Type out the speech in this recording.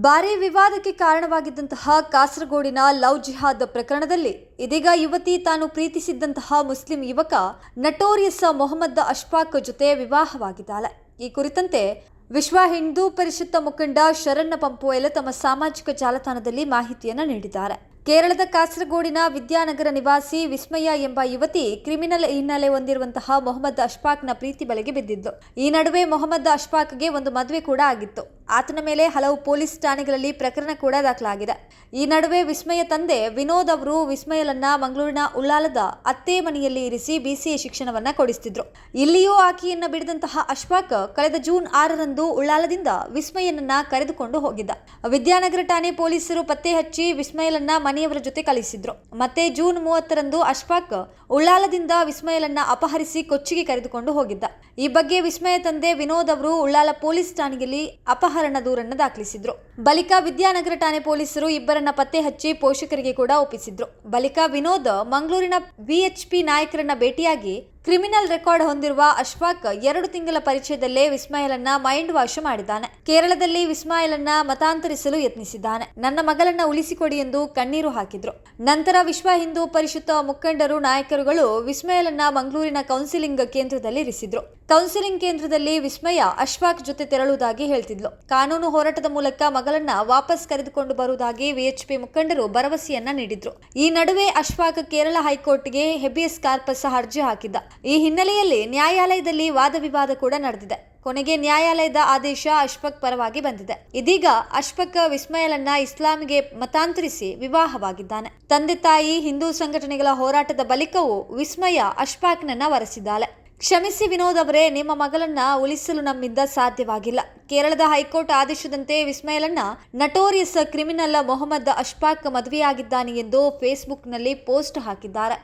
ಭಾರೀ ವಿವಾದಕ್ಕೆ ಕಾರಣವಾಗಿದ್ದಂತಹ ಕಾಸರಗೋಡಿನ ಲವ್ ಜಿಹಾದ್ ಪ್ರಕರಣದಲ್ಲಿ ಇದೀಗ ಯುವತಿ ತಾನು ಪ್ರೀತಿಸಿದ್ದಂತಹ ಮುಸ್ಲಿಂ ಯುವಕ ನಟೋರಿಯಸ್ ಮೊಹಮ್ಮದ್ ಅಶ್ಫಾಕ್ ಜೊತೆ ವಿವಾಹವಾಗಿದ್ದಾಳೆ. ಈ ಕುರಿತಂತೆ ವಿಶ್ವ ಹಿಂದೂ ಪರಿಷತ್ ಮುಖಂಡ ಶರಣ್ಣ ಪಂಪುವೆಲ ತಮ್ಮ ಸಾಮಾಜಿಕ ಜಾಲತಾಣದಲ್ಲಿ ಮಾಹಿತಿಯನ್ನು ನೀಡಿದ್ದಾರೆ. ಕೇರಳದ ಕಾಸರಗೋಡಿನ ವಿದ್ಯಾನಗರ ನಿವಾಸಿ ವಿಸ್ಮಯ ಎಂಬ ಯುವತಿ ಕ್ರಿಮಿನಲ್ ಹಿನ್ನೆಲೆ ಹೊಂದಿರುವಂತಹ ಮೊಹಮ್ಮದ್ ಅಶ್ಫಾಕ್ನ ಪ್ರೀತಿ ಬಲೆಗೆ ಬಿದ್ದಿದ್ದು. ಈ ನಡುವೆ ಮೊಹಮ್ಮದ್ ಅಶ್ಫಾಕ್ಗೆ ಒಂದು ಮದುವೆ ಕೂಡ ಆಗಿತ್ತು. ಆತನ ಮೇಲೆ ಹಲವು ಪೊಲೀಸ್ ಠಾಣೆಗಳಲ್ಲಿ ಪ್ರಕರಣ ಕೂಡ ದಾಖಲಾಗಿದೆ. ಈ ನಡುವೆ ವಿಸ್ಮಯ ತಂದೆ ವಿನೋದ್ ಅವರು ವಿಸ್ಮಯಲನ್ನ ಮಂಗಳೂರಿನ ಉಳ್ಳಾಲದ ಅತ್ತೆ ಮನೆಯಲ್ಲಿ ಇರಿಸಿ ಬಿಸಿಎ ಶಿಕ್ಷಣವನ್ನ ಕೊಡಿಸ್ತಿದ್ರು. ಇಲ್ಲಿಯೂ ಆಕೆಯನ್ನ ಬಿಡಿದಂತಹ ಅಶ್ವಾಕ್ ಕಳೆದ ಜೂನ್ ಆರರಂದು ಉಳ್ಳಾಲದಿಂದ ವಿಸ್ಮಯನನ್ನ ಕರೆದುಕೊಂಡು ಹೋಗಿದ್ದ. ವಿದ್ಯಾನಗರ ಠಾಣೆ ಪೊಲೀಸರು ಪತ್ತೆ ಹಚ್ಚಿ ವಿಸ್ಮಯಲನ್ನ ಮನೆಯವರ ಜೊತೆ ಕಲಿಸಿದ್ರು ಮತ್ತೆ ಜೂನ್ ಮೂವತ್ತರಂದು ಅಶ್ಫಾಕ್ ಉಳ್ಳಾಲದಿಂದ ವಿಸ್ಮಯಲನ್ನ ಅಪಹರಿಸಿ ಕೊಚ್ಚಿಗೆ ಕರೆದುಕೊಂಡು ಹೋಗಿದ್ದ. ಈ ಬಗ್ಗೆ ವಿಸ್ಮಯ ತಂದೆ ವಿನೋದ್ ಅವರು ಉಳ್ಳಾಲ ಪೊಲೀಸ್ ಠಾಣೆಯಲ್ಲಿ ಅಪಹರಣ ದೂರನ್ನು ದಾಖಲಿಸಿದ್ರು. ಬಳಿಕ ವಿದ್ಯಾನಗರ ಠಾಣೆ ಪೊಲೀಸರು ಇಬ್ಬರನ್ನ ಪತ್ತೆ ಹಚ್ಚಿ ಪೋಷಕರಿಗೆ ಕೂಡ ಒಪ್ಪಿಸಿದ್ರು. ಬಳಿಕ ವಿನೋದ್ ಮಂಗಳೂರಿನ ವಿಎಚ್ಪಿ ನಾಯಕರನ್ನ ಭೇಟಿಯಾಗಿ ಕ್ರಿಮಿನಲ್ ರೆಕಾರ್ಡ್ ಹೊಂದಿರುವ ಅಶ್ಫಾಕ್ ಎರಡು ತಿಂಗಳ ಪರಿಚಯದಲ್ಲೇ ವಿಸ್ಮಾಯಿಲನ್ನ ಮೈಂಡ್ ವಾಶ್ ಮಾಡಿದ್ದಾನೆ. ಕೇರಳದಲ್ಲಿ ವಿಸ್ಮಾಯಿಲನ್ನ ಮತಾಂತರಿಸಲು ಯತ್ನಿಸಿದ್ದಾನೆ. ನನ್ನ ಮಗಳನ್ನ ಉಳಿಸಿಕೊಡಿ ಎಂದು ಕಣ್ಣೀರು ಹಾಕಿದ್ರು. ನಂತರ ವಿಶ್ವ ಹಿಂದೂ ಪರಿಷತ್ ಮುಖಂಡರು, ನಾಯಕರುಗಳು ವಿಸ್ಮಯಲನ್ನ ಮಂಗಳೂರಿನ ಕೌನ್ಸಿಲಿಂಗ್ ಕೇಂದ್ರದಲ್ಲಿ ಇರಿಸಿದ್ರು. ಕೌನ್ಸಿಲಿಂಗ್ ಕೇಂದ್ರದಲ್ಲಿ ವಿಸ್ಮಯ ಅಶ್ಫಾಕ್ ಜೊತೆ ತೆರಳುವುದಾಗಿ ಹೇಳ್ತಿದ್ಲು. ಕಾನೂನು ಹೋರಾಟದ ಮೂಲಕ ಮಗಳನ್ನ ವಾಪಸ್ ಕರೆದುಕೊಂಡು ಬರುವುದಾಗಿ ವಿಎಚ್ಪಿ ಮುಖಂಡರು ಭರವಸೆಯನ್ನ ನೀಡಿದ್ರು. ಈ ನಡುವೆ ಅಶ್ಫಾಕ್ ಕೇರಳ ಹೈಕೋರ್ಟ್ಗೆ ಹೆಬಿಯಸ್ ಕಾರ್ಪಸ್ ಅರ್ಜಿ ಹಾಕಿದ್ದ. ಈ ಹಿನ್ನೆಲೆಯಲ್ಲಿ ನ್ಯಾಯಾಲಯದಲ್ಲಿ ವಾದ ವಿವಾದ ಕೂಡ ನಡೆದಿದೆ. ಕೊನೆಗೆ ನ್ಯಾಯಾಲಯದ ಆದೇಶ ಅಶ್ಫಕ್ ಪರವಾಗಿ ಬಂದಿದೆ. ಇದೀಗ ಅಶ್ಫಕ್ ವಿಸ್ಮಯಲನ್ನ ಇಸ್ಲಾಂಗೆ ಮತಾಂತರಿಸಿ ವಿವಾಹವಾಗಿದ್ದಾನೆ. ತಂದೆ ತಾಯಿ, ಹಿಂದೂ ಸಂಘಟನೆಗಳ ಹೋರಾಟದ ಬಳಿಕವೂ ವಿಸ್ಮಯ ಅಶ್ಫಾಕ್ನನ್ನ ವರೆಸಿದ್ದಾಳೆ ಕ್ಷಮಿಸಿ ವಿನೋದ್ ಅವರೇ, ನಿಮ್ಮ ಮಗಳನ್ನ ಉಳಿಸಲು ನಮ್ಮಿಂದ ಸಾಧ್ಯವಾಗಿಲ್ಲ. ಕೇರಳದ ಹೈಕೋರ್ಟ್ ಆದೇಶದಂತೆ ವಿಸ್ಮಯಲನ್ನ ನಟೋರಿಯಸ್ ಕ್ರಿಮಿನಲ್ ಮೊಹಮ್ಮದ್ ಅಶ್ಫಾಕ್ ಮದುವೆಯಾಗಿದ್ದಾನೆ ಎಂದು ಫೇಸ್ಬುಕ್ನಲ್ಲಿ ಪೋಸ್ಟ್ ಹಾಕಿದ್ದಾರೆ.